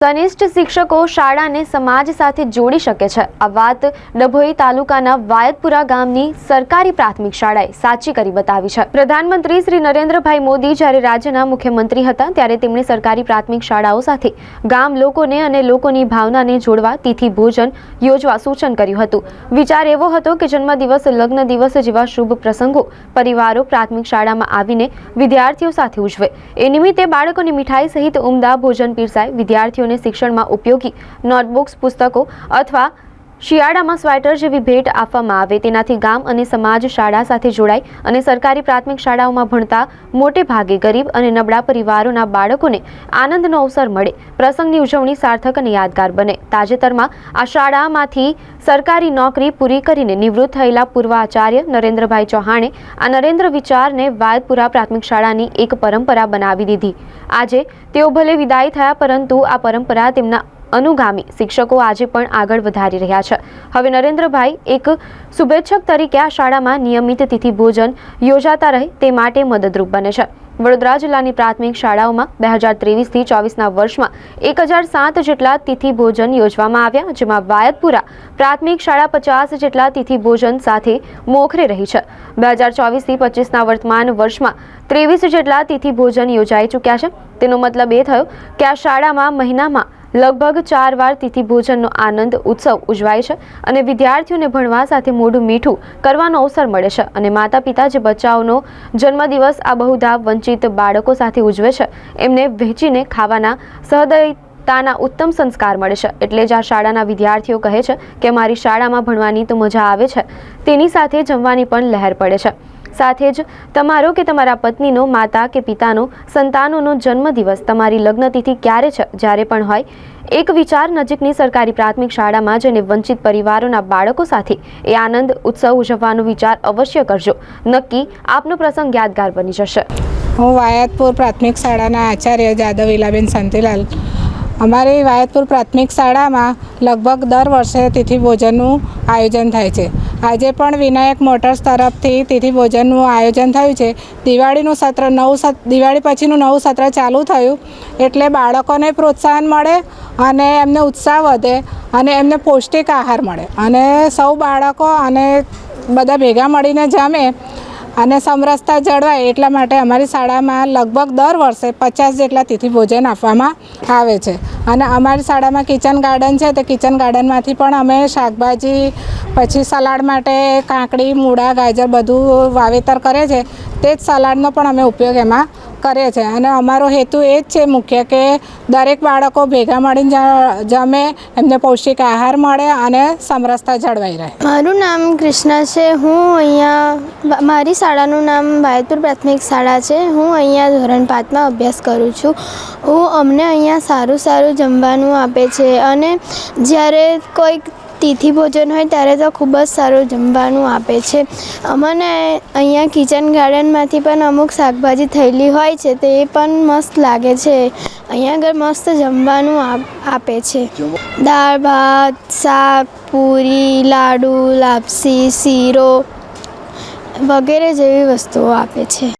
કનિષ્ઠ શિક્ષકો શાળાને સમાજ સાથે જોડી શકે છે. આ વાત ડભોઈ તાલુકાના વાયતપુરા ગામની સરકારી પ્રાથમિક શાળાએ સાચી કરી બતાવી છે. પ્રધાનમંત્રી શ્રી નરેન્દ્રભાઈ મોદી જ્યારે રાજ્યના મુખ્યમંત્રી હતા, ત્યારે તેમણે સરકારી પ્રાથમિક શાળાઓ સાથે ગામ લોકોને અને લોકોની ભાવનાને જોડવા તિથિ ભોજન યોજવા સૂચન કર્યું હતું. વિચાર એવો હતો કે જન્મદિવસ લગ્ન દિવસ જેવા શુભ પ્રસંગો પરિવારો પ્રાથમિક શાળામાં આવીને વિદ્યાર્થીઓ સાથે ઉજવે. એ નિમિત્તે બાળકોની મીઠાઈ સહિત ઉમદા ભોજન પીરસાય વિદ્યાર્થીઓને શિક્ષણમાં ઉપયોગી નોટબુક્સ પુસ્તકો અથવા શિયાળામાં સ્વેટર જેવી ભેટ આપવામાં આવે. તેનાથી ગામ અને સમાજ શાળા સાથે જોડાય અને સરકારી પ્રાથમિક શાળાઓમાં ભણતા મોટે ભાગે ગરીબ અને નબળા પરિવારોના બાળકોને આનંદનો અવસર મળે. પ્રસંગની ઉજવણી સાર્થક અને યાદગાર બને. તાજેતરમાં આ શાળામાંથી સરકારી નોકરી પૂરી કરીને નિવૃત્ત થયેલા પૂર્વ આચાર્ય નરેન્દ્રભાઈ ચૌહાણે આ નરેન્દ્ર વિચારને વાલપુરા પ્રાથમિક શાળાની એક પરંપરા બનાવી દીધી. આજે તેઓ ભલે વિદાય થયા, પરંતુ આ પરંપરા તેમના અનુગામી શિક્ષકો આજે પણ આગળ વધારી રહ્યા છે. હવે નરેન્દ્રભાઈ, એક શુભેચ્છક તરીકે આ શાળામાં નિયમિત તિથિ ભોજન યોજાતા રહે તે માટે મદદરૂપ બને છે. વડોદરા જિલ્લાની પ્રાથમિક શાળાઓમાં બે હજાર ત્રેવીસથી ચોવીસના વર્ષમાં એક હજાર સાત જેટલા તિથિ ભોજન યોજવામાં આવ્યા, જેમાં વાયદપુરા પ્રાથમિક શાળા પચાસ જેટલા તિથિ ભોજન સાથે મોખરે રહી છે. બે હજાર ચોવીસથી પચીસના વર્તમાન વર્ષમાં ત્રેવીસ જેટલા તિથિ ભોજન યોજાઈ ચૂક્યા છે. તેનો મતલબ એ થયો કે આ શાળામાં મહિનામાં લગભગ ચાર વાર તિથિ ભોજનનો આનંદ, ઉત્સવ ઉજવાય છે અને વિદ્યાર્થીઓને ભણવા સાથે મોઢું મીઠું કરવાનો અવસર મળે છે અને માતા પિતા જે બચ્ચાઓનો જન્મદિવસ આ બહુધા વંચિત બાળકો સાથે ઉજવે છે, એમને વહેંચીને ખાવાના સહદયતાના ઉત્તમ સંસ્કાર મળે છે. એટલે જ આ શાળાના વિદ્યાર્થીઓ કહે છે કે, મારી શાળામાં ભણવાની તો મજા આવે છે. તેની સાથે જમવાની પણ લહેર પડે છે. સાથે જ તમારો કે તમારા પત્નીનો, માતા કે પિતાનો, સંતાનોનો જન્મદિવસ, તમારી લગ્નતિથિ ક્યારે છે, જ્યારે પણ હોય, એક વિચાર નજીકની સરકારી પ્રાથમિક શાળામાં જઈને વંચિત પરિવારોના બાળકો સાથે એ આનંદ ઉત્સવ ઉજવવાનો વિચાર અવશ્ય કરજો. નક્કી આપનો પ્રસંગ યાદગાર બની જશે. હું વાયતપુર પ્રાથમિક શાળાના આચાર્ય જાદવ ઇલાબેન શાંતિલાલ અમારી વાયતપુર પ્રાથમિક શાળામાં લગભગ દર વર્ષે તિથિ ભોજનનું આયોજન થાય છે. આજે પણ વિનાયક મોટર્સ તરફથી તિથિ ભોજનનું આયોજન થયું છે. દિવાળીનું સત્ર નવું દિવાળી પછીનું નવું સત્ર ચાલુ થયું એટલે બાળકોને પ્રોત્સાહન મળે અને એમને ઉત્સાહ વધે અને એમને પૌષ્ટિક આહાર મળે. અને સૌ બાળકો અને બધા ભેગા મળીને જમે અને સમરસતા જળવાય એટલા માટે અમારી શાળામાં લગભગ દર વર્ષે પચાસ જેટલા તિથિ ભોજન આપવામાં આવે છે. અને અમારી શાળામાં કિચન ગાર્ડન છે, તે કિચન ગાર્ડનમાંથી પણ અમે શાકભાજી, પછી સલાડ માટે કાકડી, મૂળા, ગાજર બધું વાવેતર કરે છે. તે જ સલાડનો પણ અમે ઉપયોગ એમાં કરીએ છે. અને અમારો હેતુ એ જ છે મુખ્ય કે દરેક બાળકો ભેગા મળીને જમે, એમને પૌષ્ટિક આહાર મળે અને સમરસતા જળવાઈ રહે. મારું નામ કૃષ્ણા છે. હું અહીંયા મારી શાળાનું નામ વાયતપુર પ્રાથમિક શાળા છે. હું અહીંયા ધોરણ પાંચમાં અભ્યાસ કરું છું. હું અમને અહીંયા સારું સારું જમવાનું આપે છે. અને જ્યારે કોઈક તિથિ ભોજન હોય ત્યારે તો ખૂબ જ સારું જમવાનું આપે છે. અમને અહીંયા કિચન ગાર્ડનમાંથી પણ અમુક શાકભાજી થયેલી હોય છે, તે પણ મસ્ત લાગે છે. અહીંયા આગળ મસ્ત જમવાનું આપ- છે. દાળ, ભાત, શાક, પૂરી, લાડુ, લાપસી, શીરો વગેરે જેવી વસ્તુઓ આપે છે.